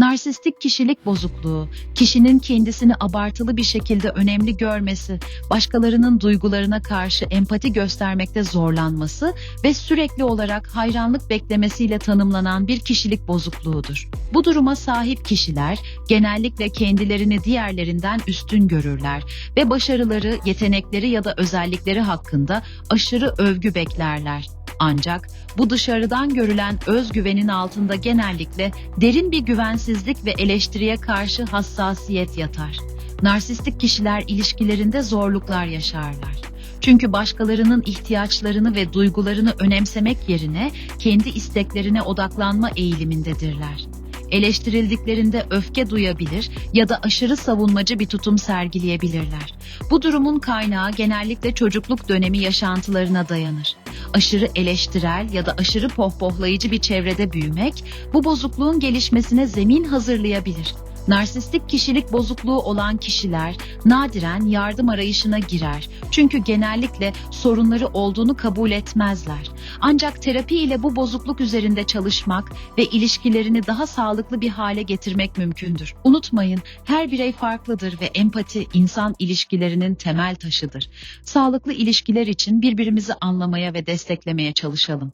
Narsistik kişilik bozukluğu, kişinin kendisini abartılı bir şekilde önemli görmesi, başkalarının duygularına karşı empati göstermekte zorlanması ve sürekli olarak hayranlık beklemesiyle tanımlanan bir kişilik bozukluğudur. Bu duruma sahip kişiler genellikle kendilerini diğerlerinden üstün görürler ve başarıları, yetenekleri ya da özellikleri hakkında aşırı övgü beklerler. Ancak bu dışarıdan görülen özgüvenin altında genellikle derin bir güvensizlik ve eleştiriye karşı hassasiyet yatar. Narsistik kişiler ilişkilerinde zorluklar yaşarlar. Çünkü başkalarının ihtiyaçlarını ve duygularını önemsemek yerine kendi isteklerine odaklanma eğilimindedirler. Eleştirildiklerinde öfke duyabilir ya da aşırı savunmacı bir tutum sergileyebilirler. Bu durumun kaynağı genellikle çocukluk dönemi yaşantılarına dayanır. Aşırı eleştirel ya da aşırı pohpohlayıcı bir çevrede büyümek bu bozukluğun gelişmesine zemin hazırlayabilir. Narsistik kişilik bozukluğu olan kişiler nadiren yardım arayışına girer. Çünkü genellikle sorunları olduğunu kabul etmezler. Ancak terapi ile bu bozukluk üzerinde çalışmak ve ilişkilerini daha sağlıklı bir hale getirmek mümkündür. Unutmayın, her birey farklıdır ve empati insan ilişkilerinin temel taşıdır. Sağlıklı ilişkiler için birbirimizi anlamaya ve desteklemeye çalışalım.